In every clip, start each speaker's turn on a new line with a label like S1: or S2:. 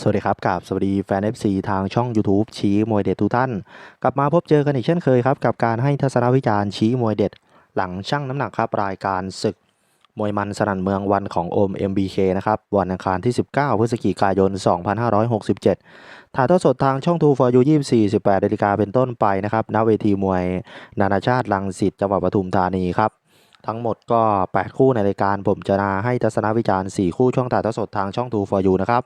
S1: สวัสดีครับกับสวัสดีแฟน FC ทางช่อง YouTube ชี้มวยเด็ดทุกท่าน กลับมาพบเจอกันอีกเช่นเคยครับ กับการให้ทัศนวิจารณ์ชี้มวยเด็ด หลังชั่งน้ำหนักครับรายการศึก มวยมันสนั่นเมืองวันของโอม MBK นะครับวันอังคารที่ 19 พฤศจิกายน 2567 ถ่ายทอดสดทางช่อง2 for you 24 18นาฬิกาเป็นต้นไปนะครับณเวทีมวย นานาชาติลังสิตจังหวัดปทุมธานีครับทั้งหมดก็ 8 คู่ในรายการผมจะนาให้ทัศนวิจารณ์ 4 คู่ช่องถ่ายทอดสดทางช่อง2 for you นะครับ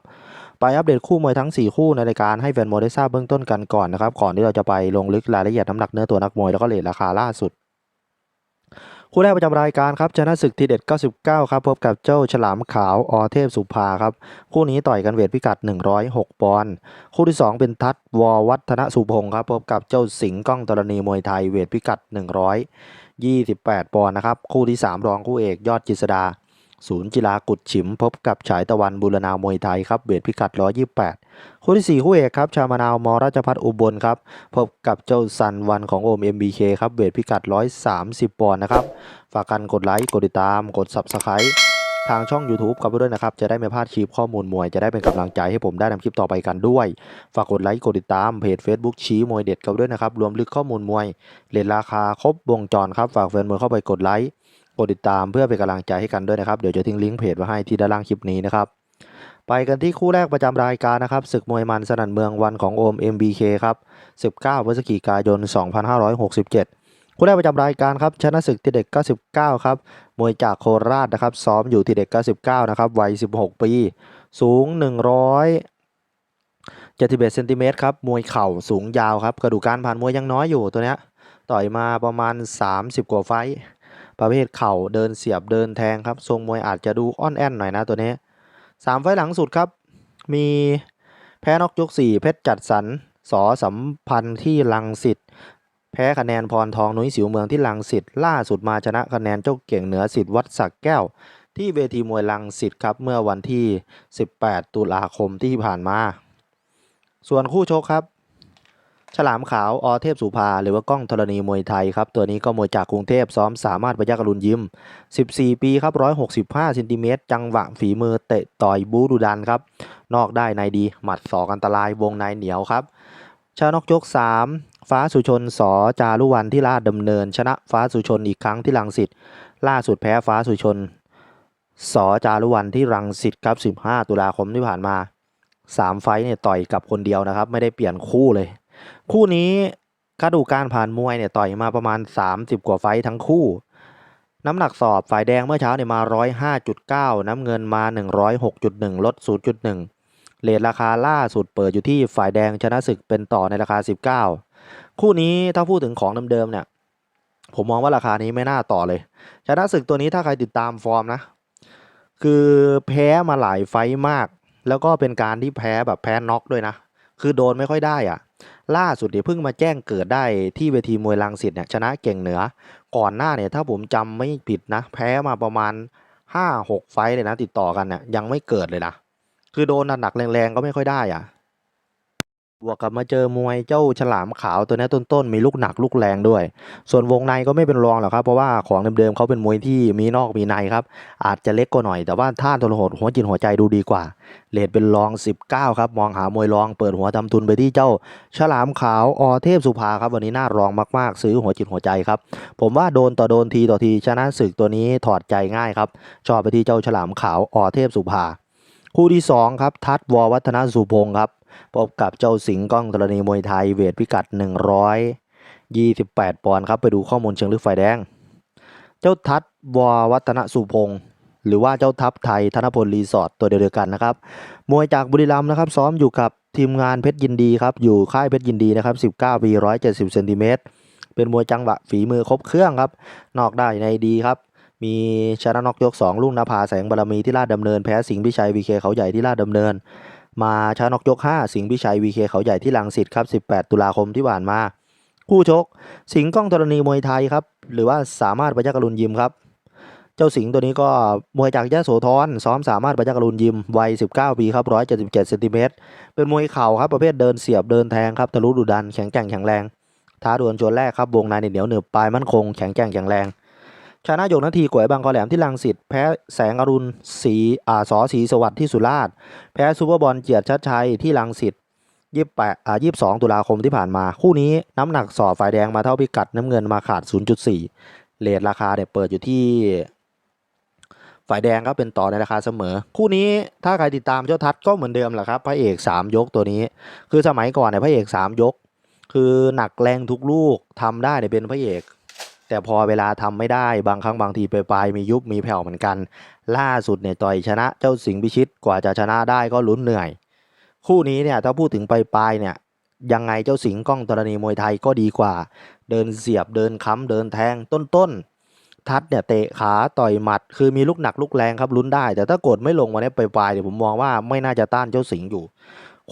S1: ไปอัปเดตคู่มวยทั้ง 4 คู่ในรายการให้แฟนมวยได้ทราบเบื้องต้นกันก่อนนะครับก่อนที่เราจะไปลงลึกรายละเอียดน้ำหนักเนื้อตัวนักมวยแล้วก็เลทราคาล่าสุด คู่แรกประจำรายการครับชนะศึกทีเด็ด 99 ครับพบกับเจ้าฉลามขาวอเทพสุภาครับคู่นี้ต่อยกันเวทพิกัด 106 ปอนด์คู่ที่ 2 เป็นทัศววัฒนสุพงศ์ครับพบกับเจ้าสิงห์ก้องตรณีมวยไทยเวทพิกัด128 ปอนด์นะครับคู่ที่ 3 รองคู่เอกยอดจิษดา ศูนย์กีฬากุดฉิมพบกับฉายตะวันบุรณามวยไทยครับเวทพิกัด 128 คู่ที่ 4 คู่เอกครับ ชามานาวมราชพัฒอุบลครับ พบกับเจ้าซันวันของโอม MBK ครับเวทพิกัด 130 ปอนด์นะครับ ฝากกันกดไลค์ กดติดตาม กด Subscribe ทางช่อง YouTube กันไปด้วยนะครับ จะได้ไม่พลาดคลิปข้อมูลมวย จะได้เป็นกำลังใจให้ผมได้นำคลิปต่อไปกันด้วย ฝากกดไลค์กดติดตามเพจ Facebook ชี้มวยเด็ดกันด้วยนะครับ รวมลึกข้อมูลมวยเรทราคาครบวงจรครับ ฝากแฟนมวยเข้าไปกดไลค์ กดติดตามเพื่อเป็นกำลังใจให้กันด้วยนะครับ เดี๋ยวจะทิ้งลิงก์เพจไว้ให้ที่ด้านล่างคลิปนี้นะครับ ไปกันที่คู่แรกประจำรายการนะครับศึกมวยมันสนั่นเมืองวันของโอม MBK ครับ 19 พฤศจิกายน 2567 คู่แรกประจำรายการครับชนะศึกทีเด็ก 99 ครับ มวยจากโคราชนะครับ ซ้อมอยู่ทีเด็ก 99 นะครับ วัย 16 ปี สูง171เซนติเมตรครับ มวยเข่าสูงยาวครับ กระดูกการผ่านมวยยังน้อยอยู่ตัวเนี้ย ต่อยมาประมาณ 30 กว่าไฟ ประเภทเข่าเดินเสียบเดินแทงครับ ทรงมวยอาจจะดูอ่อนแอนหน่อยนะตัวนี้สามไฟหลังสุดครับ มีแพ้นอกยกสี่เพชรจัดสรรสอสัมพันธ์ที่ลังสิตแพ้คะแนนพรทองนุ้ยสิวเมืองที่ลังสิตล่าสุดมาชนะคะแนนเจ้าเก่งเหนือสิทธิ์วัดสักแก้ว ที่เวทีมวยลังสิตครับเมื่อวันที่ 18 ตุลาคมที่ผ่านมา ส่วนคู่ชกครับ ฉลามขาวอเทพสุภา หรือว่ากล้องธรณีมวยไทยครับ ตัวนี้ก็มวยจากกรุงเทพซ้อมสามารถพยักรุณยิม 14 ปีครับ 165เซนติเมตรจังหวะฝีมือเตะต่อยบูดุดันครับ นอกได้ในดีหมัดศอกอันตรายวงในเหนียวครับ ชานกยก 3 ฟ้าสุชนสอจารุวันที่ลาดดำเนิน ชนะฟ้าสุชนอีกครั้งที่รังสิตล่าสุดแพ้ฟ้าสุชนสอจารุวันที่รังสิตครับ 15 ตุลาคมที่ผ่านมา 3 ไฟเนี่ยต่อยกับคนเดียวนะครับ ไม่ได้เปลี่ยนคู่เลย คู่นี้กระดูกการผ่านมวยเนี่ยต่อยมาประมาณ 30 กว่าไฟทั้งคู่ น้ำหนักสอบฝ่ายแดงเมื่อเช้าเนี่ยมา 105.9 น้ำเงินมา 106.1 ลด 0.1 เลทราคาล่าสุดเปิดอยู่ที่ฝ่ายแดงชนะศึกเป็นต่อในราคา 19 คู่นี้ถ้าพูดถึงของเดิมๆเนี่ย ผมมองว่าราคานี้ไม่น่าต่อเลย ชนะศึกตัวนี้ถ้าใครติดตามฟอร์มนะ คือแพ้มาหลายไฟมาก แล้วก็เป็นการที่แพ้แบบแพ้น็อกด้วยนะ คือโดนไม่ค่อยได้อะ ล่าสุดเดี๋ยวเพิ่งมาแจ้งเกิดได้ที่เวทีมวยลังสิตเนี่ยชนะเก่งเหนือ ก่อนหน้าเนี่ยถ้าผมจำไม่ผิดนะ แพ้มาประมาณ 5-6 ไฟเลยนะ ติดต่อกันเนี่ยยังไม่เกิดเลยนะ คือโดนหนักแรงๆก็ไม่ค่อยได้อะ บวกกับมาเจอมวยเจ้าฉลามขาวตัวนี้ต้นๆมีลูกหนักลูกแรงด้วย ส่วนวงในก็ไม่เป็นรองหรอกครับเพราะว่าของเดิมๆเขาเป็นมวยที่มีนอกมีในครับ อาจจะเล็กกว่าหน่อยแต่ว่าท่าทรหดหัวจิตหัวใจดูดีกว่าเลทเป็นรอง 19 ครับ มองหามวยรองเปิดหัวทำทุนไปที่เจ้า ฉลามขาวอเทพสุภาครับ วันนี้น่ารองมากๆ ซื้อหัวจิตหัวใจครับ ผมว่าโดนต่อโดนทีต่อทีชนะศึกตัวนี้ถอดใจง่ายครับชอบไปที่เจ้าฉลามขาวอเทพสุภา คู่ที่2ครับทัศน์ววัฒนสุพงศ์ครับ พบกับเจ้าสิงห์ก้องธรณีมวยไทยเวทพิกัด 128 ปอนด์ครับไปดูข้อมูลเชิงลึกฝ่ายแดง เจ้าทัศน์ววัฒนสุพงศ์หรือว่าเจ้าทัพไทยธนพลรีสอร์ทตัวเดียวกันนะครับมวยจากบุรีรัมย์นะครับซ้อมอยู่กับทีมงานเพชรยินดีครับอยู่ค่ายเพชรยินดีนะครับ19ปี170เซนติเมตรเป็นมวยจังหวะฝีมือครบเครื่องครับนอกได้ในดีครับมีชนะนอกยก 2ลุงนภาแสงบารมีที่ลาดดำเนินแพ้สิงห์พิชัยวีเคเขาใหญ่ที่ลาดดำเนิน มาชนะนอกยก 5 สิงห์พิชัยวีเคเขาใหญ่ที่ลังสิตครับ 18 ตุลาคมที่ผ่านมา คู่ชก สิงห์ก้องธรณีมวยไทยครับ หรือว่าสามารถประยักรุณยิมครับ เจ้าสิงห์ตัวนี้ก็มวยจากยะโสธรซ้อมสามารถประยักกรุณยิมวัย 19 ปีครับ 177เซนติเมตรเป็นมวยเข่าครับประเภทเดินเสียบเดินแทงครับทะลุดุดันแข็งแกร่งแข็งแรงท้าดวลชวนแรกครับวงในเหนียวหนึบปลายมั่นคงแข็งแกร่งแข็งแรง ชนะยกนาทีกวยบางกอแหลมที่ลังสิตแพ้แสงอรุณศรีอ่าสอศรีสวัสดิ์ที่สุราษฎร์แพ้ซูเปอร์บอลเจียรติชัดชัยที่ลังสิตยี่แปดอ่ายี่สองตุลาคมที่ผ่านมา คู่นี้น้ำหนักสอบฝ่ายแดงมาเท่าพิกัดน้ำเงินมาขาด 0.4 เลทราคาเนี่ยเปิดอยู่ที่ ฝ่ายแดงก็เป็นต่อในราคาเสมอ คู่นี้ถ้าใครติดตามเจ้าทัศก็เหมือนเดิมแหละครับพระเอก 3 ยกตัวนี้ คือสมัยก่อนเนี่ยพระเอก 3 ยก คือหนักแรงทุกลูกทำได้เนี่ยเป็นพระเอก แต่พอเวลาทำไม่ได้บางครั้งบางทีไปปลายมียุบมีแผ่วเหมือนกัน ล่าสุดเนี่ยต่อยชนะเจ้าสิงห์พิชิตกว่าจะชนะได้ก็ลุ้นเหนื่อย คู่นี้เนี่ยถ้าพูดถึงไปลายเนี่ยยังไงเจ้าสิงห์กล้องตรณีมวยไทยก็ดีกว่า เดินเสียบเดินค้ำเดินแทงต้นๆทัดเนี่ยเตะขาต่อยหมัด คือมีลูกหนักลูกแรงครับลุ้นได้ แต่ถ้ากดไม่ลงวันนี้ปลายเนี่ยวผมมองว่าไม่น่าจะต้านเจ้าสิงห์อยู่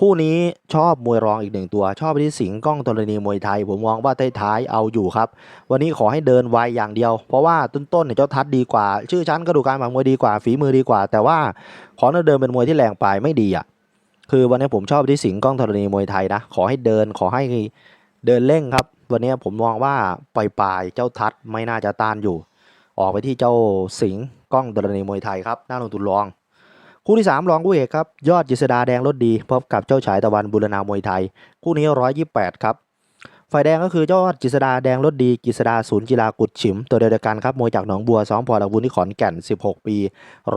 S1: คู่นี้ชอบมวยรองอีกหนึ่งตัว ชอบไปที่สิงห์กล้องตรณีมวยไทย ผมมองว่าท้ายๆเอาอยู่ครับ วันนี้ขอให้เดินไวอย่างเดียว เพราะว่าต้นๆเนี่ยเจ้าทัดดีกว่า ชื่อชั้นกระดูกการผ่านมวยดีกว่าฝีมือดีกว่า แต่ว่าขอเดินเป็นมวยที่แรงปลายไม่ดีอะคือวันนี้ผมชอบที่สิงห์กล้องธรณีมวยไทยนะขอให้เดินขอให้เดินเร่งครับ วันนี้ผมมองว่าปลายๆเจ้าทัดไม่น่าจะต้านอยู่ ออกไปที่เจ้าสิงห์กล้องธรณีมวยไทยครับน่าลงทุนรอง คู่ที่ 3 รองคู่เอกครับ ยอดจิษดาแดงรถดีพบกับเจ้าฉายตะวันบุรณามวยไทย คู่นี้ 128 ครับ ฝ่ายแดงก็คือยอดจิษดาแดงรถดีกิษดาศูนย์กีฬากุดฉิม ตัวเดียวกันครับมวยจากหนองบัวซ้อมพอลักบุญที่ขอนแก่น 16 ปี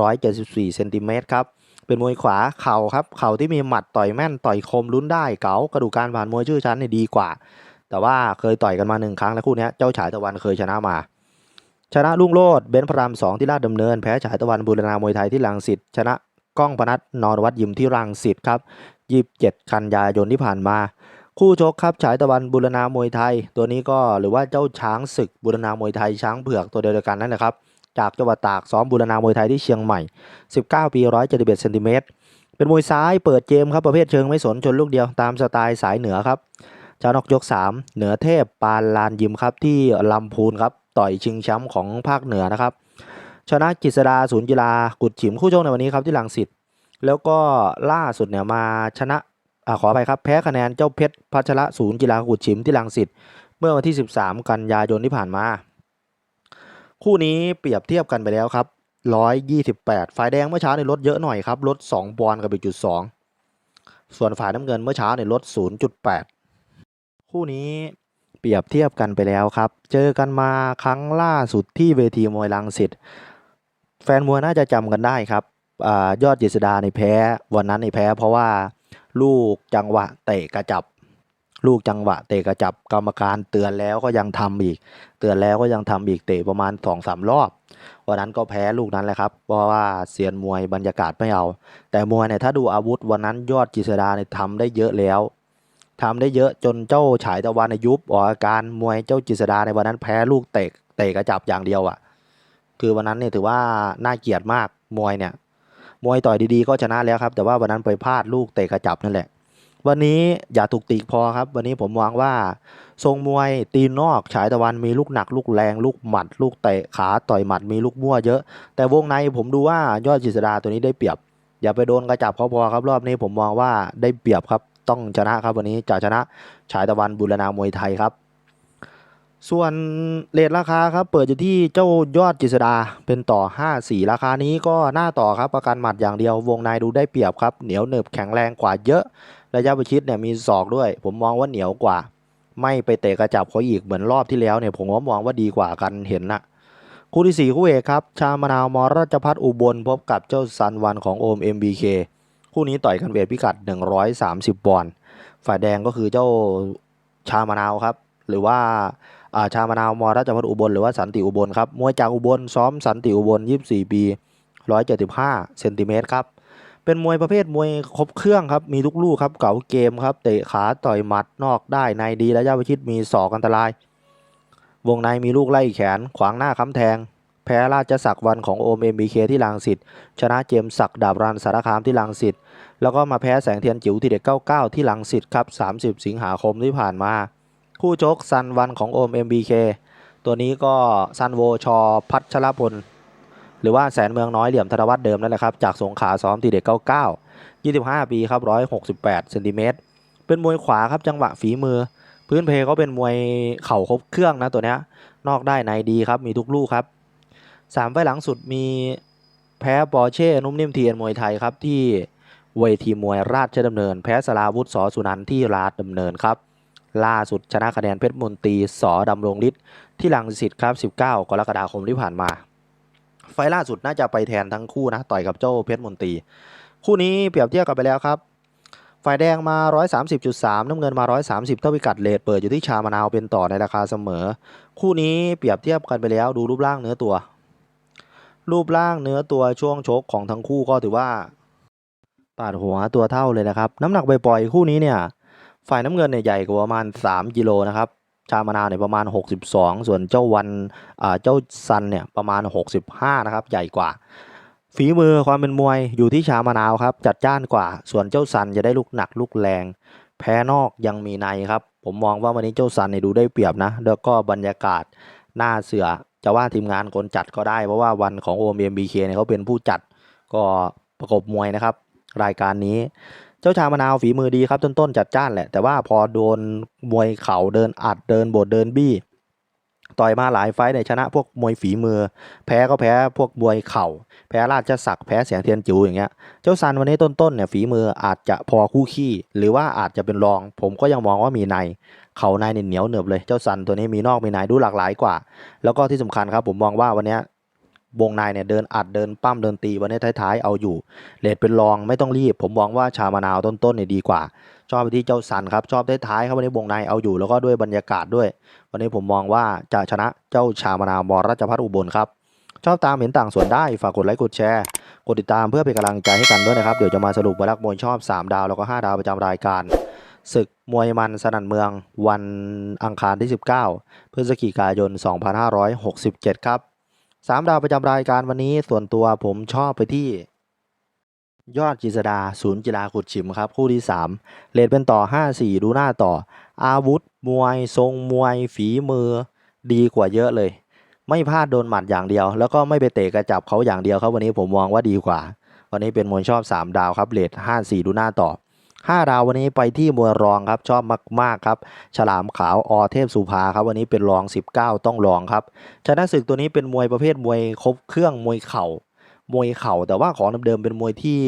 S1: 174เซนติเมตรครับเป็นมวยขวาเข่าครับเข่าที่มีหมัดต่อยแม่นต่อยคมลุ้นได้เก๋ากระดูกการผ่านมวยชื่อชั้นเนี่ยดีกว่า แต่ว่าเคยต่อยกันมาหนึ่งครั้งแล้วคู่นี้เจ้าฉายตะวันเคยชนะมาชนะลุงโลดเบนพระรามสองที่ลาดดำเนิน แพ้ฉายตะวันบูรณามวยไทยที่ลังสิตชนะ ก้องพนัทนรวัดยิมที่รังสิตครับ 27 กันยายนที่ผ่านมา คู่ชกครับฉายตะวันบุรณามวยไทย ตัวนี้ก็หรือว่าเจ้าช้างศึกบุรณามวยไทยช้างเผือกตัวเดียวกันนั่นแหละครับ จากจังหวัดตากซ้อมบุรณามวยไทยที่เชียงใหม่ 19 ปี 171เซนติเมตรเป็นมวยซ้ายเปิดเกมครับประเภทเชิงไม่สนชนลูกเดียวตามสไตล์สายเหนือครับชานอกยก 3 เหนือเทพปานลานยิมครับที่ลำพูนครับต่อยชิงแชมป์ของภาคเหนือนะครับ ชนะกิษดาศูนย์กีฬากุดฉิมคู่ชกในวันนี้ครับที่ลังสิตแล้วก็ล่าสุดเนี่ยมาชนะอขอไปครับแพ้คะแนนเจ้าเพชรพัชระศูนย์กีฬากุดฉิมที่ลังสิตเมื่อวันที่ 13 กันยายนที่ผ่านมา คู่นี้เปรียบเทียบกันไปแล้วครับ 128 ฝ่ายแดงเมื่อเช้าในลดเยอะหน่อยครับลด 2 ปอนด์กับอีกจุด2ส่วนฝ่ายน้ำเงินเมื่อเช้าในลด 0.8 คู่นี้เปรียบเทียบกันไปแล้วครับ เจอกันมาครั้งล่าสุดที่เวทีมวยลังสิต แฟนมวยน่าจะจำกันได้ครับอายอดเจษดาในแพ้ วันนั้นในแพ้ เพราะว่าลูกจังหวะเตะกระจับ ลูกจังหวะเตะกระจับกรรมการเตือนแล้วก็ยังทำอีก เตือนแล้วก็ยังทำอีกเตะประมาณสองสามรอบ วันนั้นก็แพ้ลูกนั้นแหละครับ เพราะว่าเซียนมวยบรรยากาศไม่เอา แต่มวยเนี่ยถ้าดูอาวุธวันนั้นยอดจิษดาเนี่ยทำได้เยอะแล้วทำได้เยอะจนเจ้าฉายตะวันเนยยุบออกอาการมวยเจ้าจิษดาในวันนั้นแพ้ลูกเตะเตะกระจับอย่างเดียวอะ่ะ คือวันนั้นเนี่ยถือว่าน่าเกลียดมากมวยเนี่ย มวยต่อยดีๆก็ชนะแล้วครับ แต่ว่าวันนั้นไปพลาดลูกเตะกระจับนั่นแหละ วันนี้อย่าถูกตีพอครับ วันนี้ผมมองว่า ทรงมวยตีนนอกฉายตะวันมีลูกหนัก ลูกแรง ลูกหมัด ลูกเตะขาต่อยหมัดมีลูกมั่วเยอะ แต่วงในผมดูว่ายอดจิษดาตัวนี้ได้เปรียบ อย่าไปโดนกระจับเขาพอครับ รอบนี้ผมมองว่าได้เปรียบครับ ต้องชนะครับวันนี้จะชนะฉายตะวันบุรณามวยไทยครับ ส่วนเลทราคาครับเปิดอยู่ที่เจ้ายอดจิษดาเป็นต่อ 5 4 ราคานี้ก็หน้าต่อครับประกันหมัดอย่างเดียววงในดูได้เปรียบครับเหนียวหนึบแข็งแรงกว่าเยอะระยะประชิดเนี่ยมีศอกด้วย ผมมองว่าเหนียวกว่า ไม่ไปเตะกระจับเขาอีกเหมือนรอบที่แล้วเนี่ยผมว่ามองว่าดีกว่ากันเห็นนะคู่ที่ 4 คู่เอกครับ ชามนาวมราชพัฒอุบลพบกับเจ้าซันวันของโอม MBK คู่นี้ต่อยกันเวทพิกัด 130ปอนด์ฝ่ายแดงก็คือเจ้าชามนาวครับ หรือว่า ชามะนาวมอราชพัฒอุบลหรือว่าสันติอุบลครับมวยจากอุบลซ้อมสันติอุบล 24 ปี 175เซนติเมตรครับเป็นมวยประเภทมวยครบเครื่องครับมีทุกลูกครับเก๋าเกมครับเตะขาต่อยหมัดนอกได้ในดีและยะประชิดมีศอกอันตรายวงในมีลูกไล่แขนขวางหน้าค้ำแทง แพ้ราชศักดิ์วันของโอมเอ็มบีเคที่ลังสิตชนะเจมส์ศักดิ์ดาบรันสารคามที่ลังสิตแล้วก็มาแพ้แสงเทียนจิ๋วที่เด็ก 99 ที่ลังสิตครับ 30 สิงหาคมที่ผ่านมา คู่ชกซันวันของโอม MBK ตัวนี้ก็ซันโวชอพัชรพล หรือว่าแสนเมืองน้อยเหลี่ยมธนวัฒน์เดิมนั่นแหละครับ จากสงขาซ้อมทีเด็ก 99 25 ปีครับ 168เซนติเมตรเป็นมวยขวาครับจังหวะฝีมือ พื้นเพเขาเป็นมวยเข่าครบเครื่องนะตัวเนี้ยนอกได้ในดีครับมีทุกลูกครับสามไฟหลังสุดมีแพ้ปอร์เช่นุ่มนิ่มเทียนมวยไทยครับที่เวทีมวยราชดำเนิน แพ้สลาวุธสอสุนันท์ที่ราชดำเนินครับ ล่าสุดชนะคะแนนเพชรมนตรีสอดำรงฤทธิ์ที่ลังสิตครับ 19 กรกฎาคมที่ผ่านมา ไฟล่าสุดน่าจะไปแทนทั้งคู่นะต่อยกับเจ้าเพชรมนตรี คู่นี้เปรียบเทียบกันไปแล้วครับ ฝ่ายแดงมา 130.3 น้ำเงินมา 130 เท่าพิกัดเลทเปิดอยู่ที่ชามะนาวเป็นต่อในราคาเสมอ คู่นี้เปรียบเทียบกันไปแล้วดูรูปร่างเนื้อตัว รูปร่างเนื้อตัวช่วงชกของทั้งคู่ก็ถือว่าปาดหัวตัวเท่าเลยนะครับ น้ำหนักไปปล่อยๆคู่นี้เนี่ย ฝ่ายน้ำเงินเนี่ยใหญ่กว่าประมาณ 3 กิโลนะครับ ชามะนาวเนี่ยประมาณ 62 ส่วนเจ้าวันอ่าเจ้าซันเนี่ยประมาณ 65 นะครับ ใหญ่กว่า ฝีมือความเป็นมวยอยู่ที่ชามะนาวครับ จัดจ้านกว่า ส่วนเจ้าซันจะได้ลูกหนักลูกแรง แพ้นอกยังมีในครับ ผมมองว่าวันนี้เจ้าซันเนี่ยดูได้เปรียบนะ แล้วก็บรรยากาศหน้าเสือจะว่าทีมงานคนจัดก็ได้ เพราะว่าวันของ o m b k เนี่ยเขาเป็นผู้จัดก็ประกบมวยนะครับ รายการนี้ เจ้าชามะนาวฝีมือดีครับต้นๆจัดจ้านแหละ แต่ว่าพอโดนมวยเข่าเดินอัดเดินบดเดินบี้ ต่อยมาหลายไฟต์เนี่ยชนะพวกมวยฝีมือ แพ้ก็แพ้พวกมวยเข่า แพ้ราชศักแพ้เสียงเทียนจิ๋วอย่างเงี้ย เจ้าซันวันนี้ต้นๆเนี่ยฝีมืออาจจะพอคู่ขี้ หรือว่าอาจจะเป็นรอง ผมก็ยังมองว่ามีในเขาในเนี่ยเหนียวเหนือบเลย เจ้าซันตัวนี้มีนอกมีในดูหลากหลายกว่า แล้วก็ที่สำคัญครับผมมองว่าวันนี้ วงในเนี่ยเดินอัดเดินปั้มเดินตีวันนี้ท้ายๆเอาอยู่เลทเป็นรองไม่ต้องรีบ ผมมองว่าชามะนาวต้นๆเนี่ยดีกว่า ชอบไปที่เจ้าซันครับชอบท้ายๆครับวันนี้วงในเอาอยู่แล้วก็ด้วยบรรยากาศด้วย วันนี้ผมมองว่าจะชนะเจ้าชามะนาวมราชพัฒอุบลครับชอบตามเห็นต่างส่วนได้ฝากกดไลค์กดแชร์กดติดตามเพื่อเป็นกำลังใจให้กันด้วยนะครับเดี๋ยวจะมาสรุปบรรลักมวยชอบ 3 ดาวแล้วก็ 5 ดาวประจำรายการศึกมวยมันสนั่นเมือง วันอังคารที่ 19 พฤศจิกายน 2567 ครับ 3ดาวประจำรายการวันนี้ส่วนตัวผมชอบไปที่ ยอดกิษดาศูนย์กีฬาขุดฉิมครับ คู่ที่ 3 เลทเป็นต่อ 5-4 ดูหน้าต่อ อาวุธ มวย ทรงมวย ฝีมือ ดีกว่าเยอะเลย ไม่พลาดโดนหมัดอย่างเดียว แล้วก็ไม่ไปเตะกระจับเขาอย่างเดียวครับ วันนี้ผมมองว่าดีกว่า วันนี้เป็นมวยชอบ 3 ดาวครับเลท5-4 ดูหน้าต่อ 5ดาววันนี้ไปที่มวยรองครับชอบมากๆครับ ฉลามขาวอเทพสุภาครับวันนี้เป็นรอง 19 ต้องรองครับชนะศึกตัวนี้เป็นมวยประเภทมวยครบเครื่องมวยเข่ามวยเข่าแต่ว่าของเดิมๆเป็นมวยที่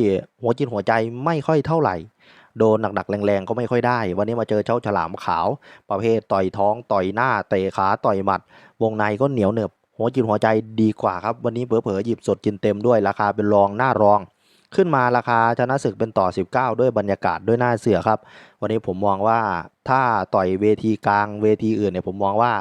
S1: หัวจิตหัวใจไม่ค่อยเท่าไหร่ โดนหนักๆแรงๆก็ไม่ค่อยได้ วันนี้มาเจอเจ้าฉลามขาว ประเภทต่อยท้องต่อยหน้าเตะขาต่อยหมัด วงในก็เหนียวเหนืบหัวจิตหัวใจดีกว่าครับ วันนี้เผลอๆหยิบสดกินเต็มด้วยราคาเป็นรองหน้ารอง ขึ้นมาราคาชนะศึกเป็นต่อ 19 ด้วยบรรยากาศด้วยหน้าเสือครับ วันนี้ผมมองว่าถ้าต่อยเวทีกลางเวทีอื่นเนี่ยผมมองว่า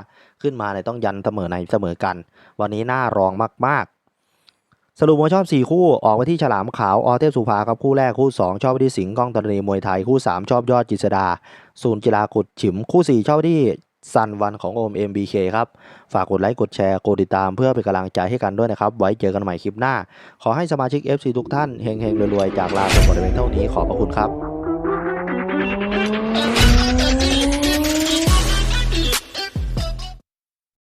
S1: ขึ้นมาเนี่ยต้องยันเสมอในเสมอกัน วันนี้หน้ารองมาก ๆ สรุปมวยชอบ 4 คู่ออกไปที่ฉลามขาวออเทพสุภาครับคู่แรกคู่ 2 ชอบไปที่สิงห์ก้องตรณีมวยไทยคู่ 3 ชอบยอดจิษดา ศูนย์กีฬากุดฉิมคู่ 4 ชอบที่ ซันวันของโอม MBK ครับ ฝากกดไลค์ กดแชร์ กดติดตามเพื่อเป็นกำลังใจให้กันด้วยนะครับ ไว้เจอกันใหม่คลิปหน้า ขอให้สมาชิก FC ทุกท่านเฮงๆรวยๆ จากลาไปหมดเพียงเท่านี้ขอบพระคุณครับ